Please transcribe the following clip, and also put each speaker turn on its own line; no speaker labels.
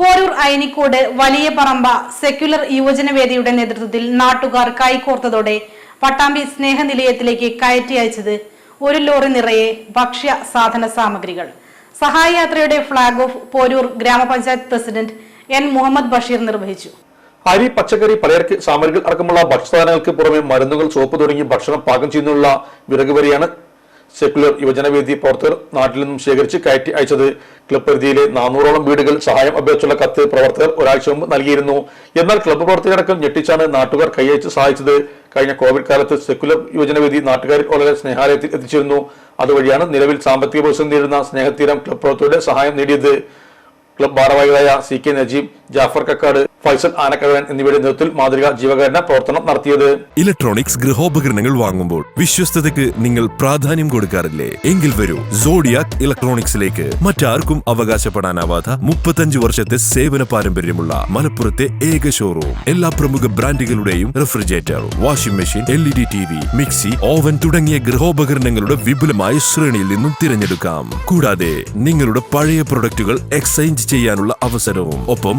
പോരൂർ അയനിക്കോട് വലിയ പറമ്പ സെക്യുലർ യുവജനവേദിയുടെ നേതൃത്വത്തിൽ നാട്ടുകാർ കൈകോർത്തതോടെ പട്ടാമ്പി സ്നേഹനിലയത്തിലേക്ക് കയറ്റി അയച്ചത് ഒരു ലോറി നിറയെ ഭക്ഷ്യ സാധന സാമഗ്രികൾ. സഹായയാത്രയുടെ ഫ്ളാഗ് ഓഫ് പോരൂർ ഗ്രാമപഞ്ചായത്ത് പ്രസിഡന്റ് എൻ മുഹമ്മദ് ബഷീർ നിർവഹിച്ചു.
അരി പച്ചക്കറി പലചരക്ക് സാമഗ്രികൾ അടക്കമുള്ള ഭക്ഷ്യസാധനങ്ങൾക്ക് പുറമെ മരുന്നുകൾ സോപ്പ് തുടങ്ങി ഭക്ഷണം പാകം ചെയ്യുന്നതിനുള്ള വിറക് വരിയാണ് സെക്യുലർ യുവജനവേദി പ്രവർത്തകർ നാട്ടിൽ നിന്നും ശേഖരിച്ച് കയറ്റി അയച്ചത്. ക്ലബ് പരിധിയിലെ നാനൂറോളം വീടുകൾ സഹായം അഭ്യർത്ഥിച്ചുള്ള കത്ത് പ്രവർത്തകർ ഒരാഴ്ച മുമ്പ് നൽകിയിരുന്നു. എന്നാൽ ക്ലബ് പ്രവർത്തകരടക്കം ഞെട്ടിച്ചാണ് നാട്ടുകാർ കൈയച്ച് സഹായിച്ചത്. കഴിഞ്ഞ കോവിഡ് കാലത്ത് സെക്യുലർ യുവജനവേദി നാട്ടുകാരിൽ വളരെ സ്നേഹാലയത്തിൽ എത്തിച്ചിരുന്നു. അതുവഴിയാണ് നിലവിൽ സാമ്പത്തിക പ്രതിസന്ധി നേരിടുന്ന സ്നേഹതീരം ക്ലബ് പ്രവർത്തകരുടെ സഹായം നേടിയത്. ക്ലബ് ഭാരവാഹികളായ സി കെ നജീബ് ജാഫർ കക്കാട് ഫൈസൽ ആനക്കഴവൻ എന്നിവയുടെ നേതൃത്വത്തിൽ മാതൃക ജീവകാരുണ്യ പ്രവർത്തനം നടത്തിയത്.
ഇലക്ട്രോണിക്സ് ഗൃഹോപകരണങ്ങൾ വാങ്ങുമ്പോൾ വിശ്വസ്തതയ്ക്ക് നിങ്ങൾ പ്രാധാന്യം കൊടുക്കാറില്ലേ? എങ്കിൽ വരൂ സോഡിയാക് ഇലക്ട്രോണിക്സിലേക്ക്. മറ്റാർക്കും അവകാശപ്പെടാനാവാത്ത മുപ്പത്തഞ്ച് വർഷത്തെ സേവന പാരമ്പര്യമുള്ള മലപ്പുറത്തെ ഏക ഷോറൂം എല്ലാ പ്രമുഖ ബ്രാൻഡുകളുടെയും refrigerator washing machine L E D T V mixie oven തുടങ്ങിയ ഗൃഹോപകരണങ്ങളുടെ വിപുലമായ ശ്രേണിയിൽ നിന്നും തിരഞ്ഞെടുക്കാം. കൂടാതെ നിങ്ങളുടെ പഴയ പ്രൊഡക്റ്റുകൾ എക്സ്ചേഞ്ച് ചെയ്യാനുള്ള അവസരവും. ഒപ്പം